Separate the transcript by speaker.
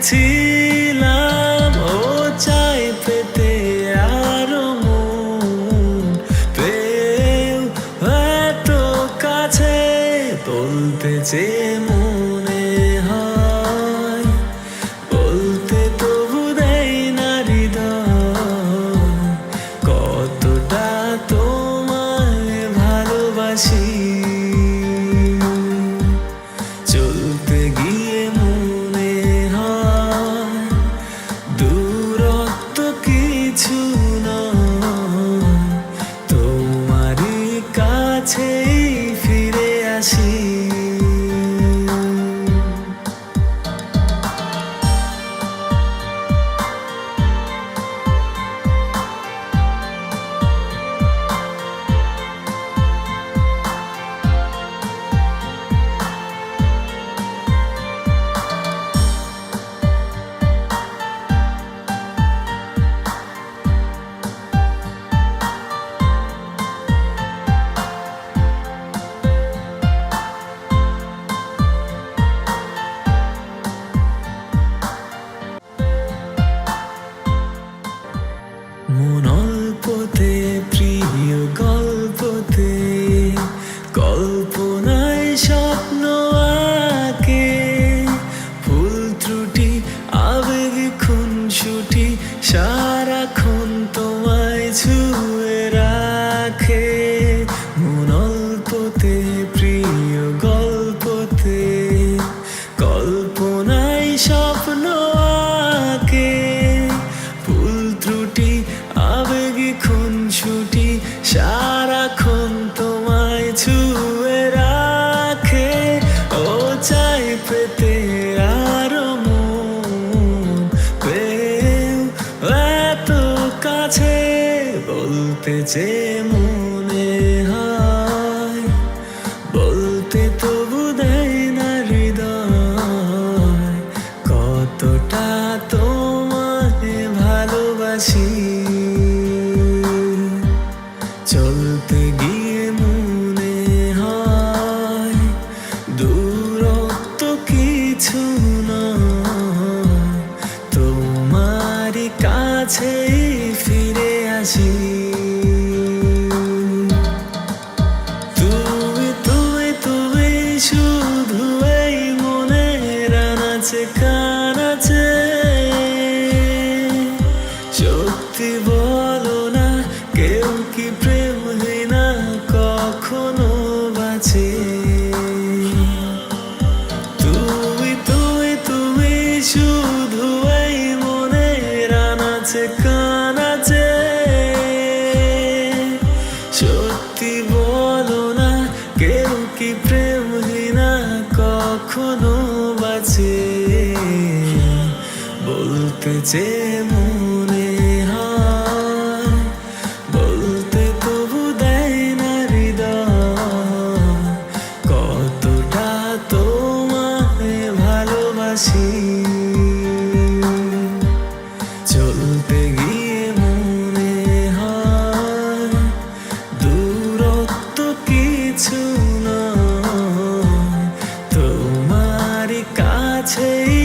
Speaker 1: tears. আছি চলতে গিয়ে মনে হয় দূরত্ব কিছু না তোমার কাছে ফিরে আসি। কেটেছে মনে হায়। বলতে তবু দেয় না কতটা তোমাকে ভালোবাসি। চলতে গিয়ে মনে হায়, দূরত্ব কিছু না তোমার কাছেই